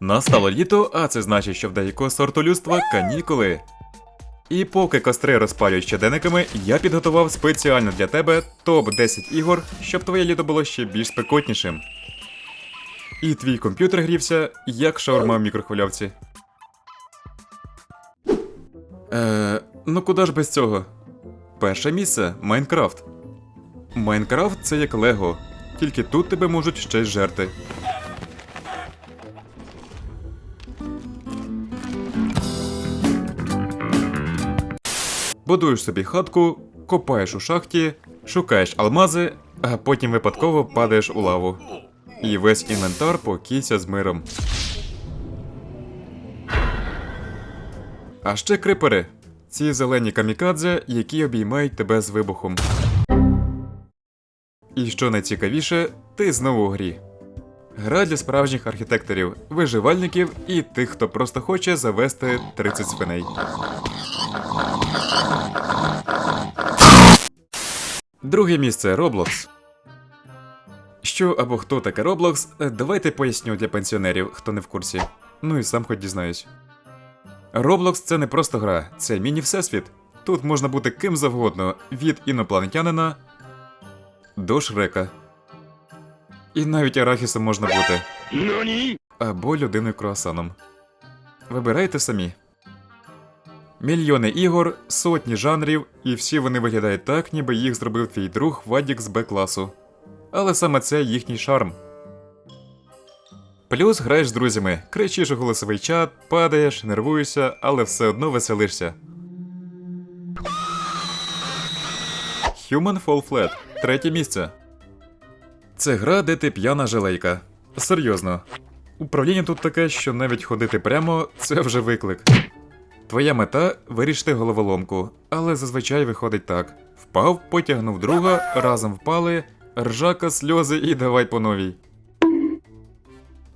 Настало літо, а це значить, що в деякого сорту людства канікули. І поки костри розпалюють щоденниками, я підготував спеціально для тебе топ-10 ігор, щоб твоє літо було ще більш спекотнішим. І твій комп'ютер грівся, як шаурма в мікрохвильовці. Е, ну куди ж без цього? Перше місце Майнкрафт. Майнкрафт це як Лего, тільки тут тебе можуть щось жерти. Будуєш собі хатку, копаєш у шахті, шукаєш алмази, а потім випадково падаєш у лаву. І весь інвентар покійся з миром. А ще крипери. Ці зелені камікадзе, які обіймають тебе з вибухом. І що найцікавіше, ти знову у грі. Гра для справжніх архітекторів, виживальників і тих, хто просто хоче завести 30 свиней. Друге місце Roblox. Що або хто таке Roblox, е, давайте поясню для пенсіонерів, хто не в курсі. Ну і сам хоч дізнаюсь. Roblox це не просто гра, це міні-всесвіт. Тут можна бути ким завгодно, від інопланетянина до Шрека. І навіть арахісом можна бути. Або людиною круасаном. Вибирайте самі. Мільйони ігор, сотні жанрів, і всі вони виглядають так, ніби їх зробив твій друг Вадік з Б-класу. Але саме це їхній шарм. Плюс граєш з друзями, кричиш у голосовий чат, падаєш, нервуєшся, але все одно веселишся. Human Fall Flat. Третє місце. Це гра, де ти п'яна желейка. Серйозно. Управління тут таке, що навіть ходити прямо це вже виклик. Твоя мета вирішити головоломку, але зазвичай виходить так: впав, потягнув друга, разом впали, ржака, сльози і давай по новій.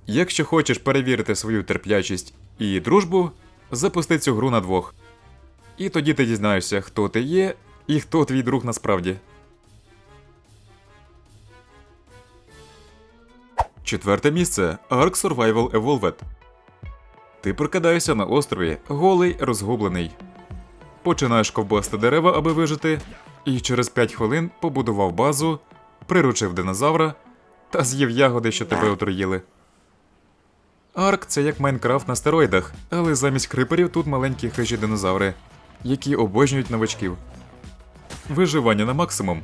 Якщо хочеш перевірити свою терплячість і дружбу, запусти цю гру на двох. І тоді ти дізнаєшся, хто ти є і хто твій друг насправді. Четверте місце Ark Survival Evolved. Ти прокидаєшся на острові, голий, розгублений. Починаєш ковбасти дерева, аби вижити, і через 5 хвилин побудував базу, приручив динозавра та з'їв ягоди, що тебе отруїли. Арк це як Майнкрафт на стероїдах, але замість криперів тут маленькі хижі динозаври, які обожнюють новачків. Виживання на максимум.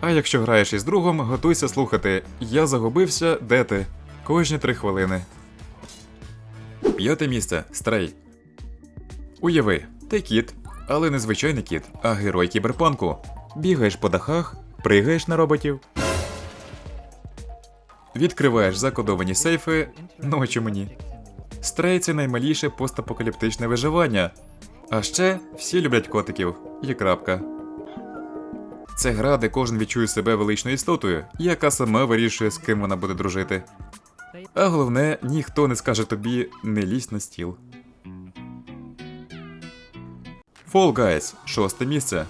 А якщо граєш із другом, готуйся слухати Я загубився, де ти? Кожні три хвилини. П'яте місце Стрей. Уяви, ти кіт, але не звичайний кіт, а герой кіберпанку. Бігаєш по дахах, пригаєш на роботів. Відкриваєш закодовані сейфи, ну а чому ні. Стрей це наймаліше постапокаліптичне виживання. А ще всі люблять котиків і крапка. Це гра, де кожен відчує себе величною істотою, яка сама вирішує, з ким вона буде дружити. А головне, ніхто не скаже тобі не лізь на стіл. Fall Guys – шосте місце.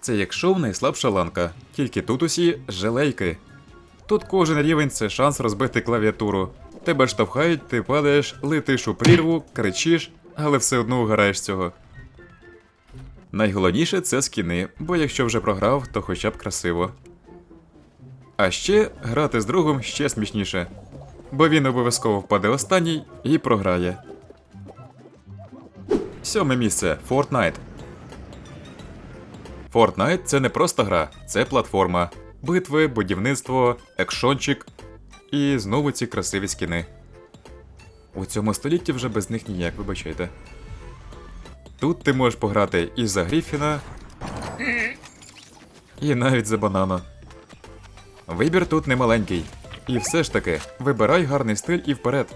Це як шоу найслабша ланка, тільки тут усі желейки. Тут кожен рівень це шанс розбити клавіатуру. Тебе штовхають, ти падаєш, летиш у прірву, кричиш, але все одно угораєш з цього. Найголовніше це скіни, бо якщо вже програв, то хоча б красиво. А ще грати з другом ще смішніше, бо він обов'язково впаде останній і програє. Сьоме місце Fortnite. Fortnite – це не просто гра, це платформа. Битви, будівництво, екшончик і знову ці красиві скіни. У цьому столітті вже без них ніяк, вибачайте. Тут ти можеш пограти і за Гріфіна, і навіть за банана. Вибір тут немаленький. І все ж таки, вибирай гарний стиль і вперед.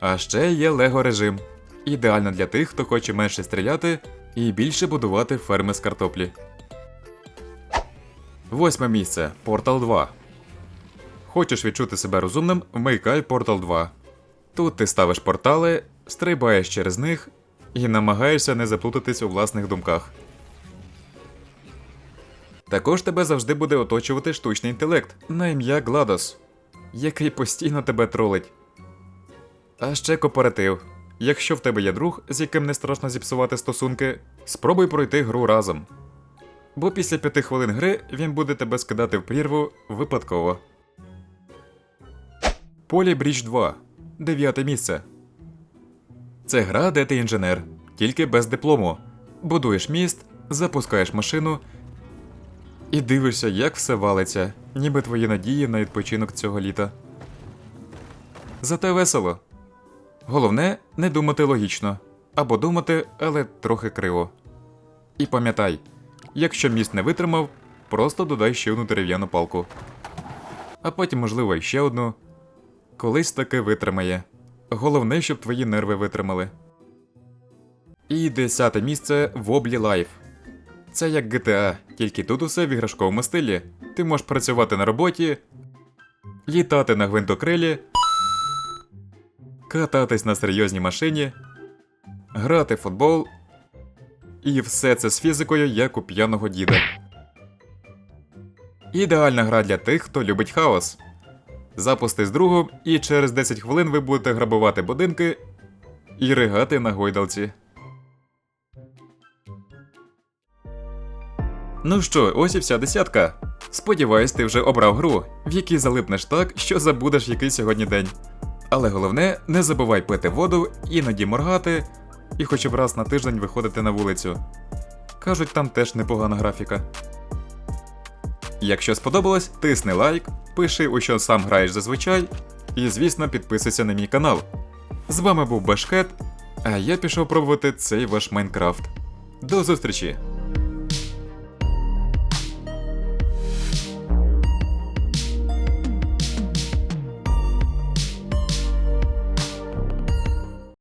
А ще є Лего режим. Ідеально для тих, хто хоче менше стріляти і більше будувати ферми з картоплі. Восьме місце Portal 2. Хочеш відчути себе розумним, вмикай Portal 2. Тут ти ставиш портали, стрибаєш через них і намагаєшся не заплутатись у власних думках. Також тебе завжди буде оточувати штучний інтелект на ім'я Гладос, який постійно тебе тролить. А ще кооператив. Якщо в тебе є друг, з яким не страшно зіпсувати стосунки, спробуй пройти гру разом. Бо після п'яти хвилин гри він буде тебе скидати в прірву випадково. Полі Бріч 2. Дев'яте місце. Це гра, де ти інженер, тільки без диплому. Будуєш міст, запускаєш машину і дивишся, як все валиться, ніби твої надії на відпочинок цього літа. Зате весело. Головне не думати логічно, або думати, але трохи криво. І пам'ятай, якщо міст не витримав, просто додай ще одну дерев'яну палку. А потім, можливо, і ще одну. Колись таки витримає. Головне, щоб твої нерви витримали. І десяте місце Wobbly Life. Це як GTA, тільки тут усе в іграшковому стилі. Ти можеш працювати на роботі, літати на гвинтокрилі, кататись на серйозній машині, грати в футбол. І все це з фізикою, як у п'яного діда. Ідеальна гра для тих, хто любить хаос. Запусти з другом, і через 10 хвилин ви будете грабувати будинки і ригати на гойдалці. Ну що, ось і вся десятка. Сподіваюсь, ти вже обрав гру, в якій залипнеш так, що забудеш який сьогодні день. Але головне, не забувай пити воду, іноді моргати і хоча б раз на тиждень виходити на вулицю. Кажуть, там теж непогана графіка. Якщо сподобалось, тисни лайк, пиши, у що сам граєш зазвичай, і, звісно, підписуйся на мій канал. З вами був Башкет, а я пішов пробувати цей ваш Майнкрафт. До зустрічі!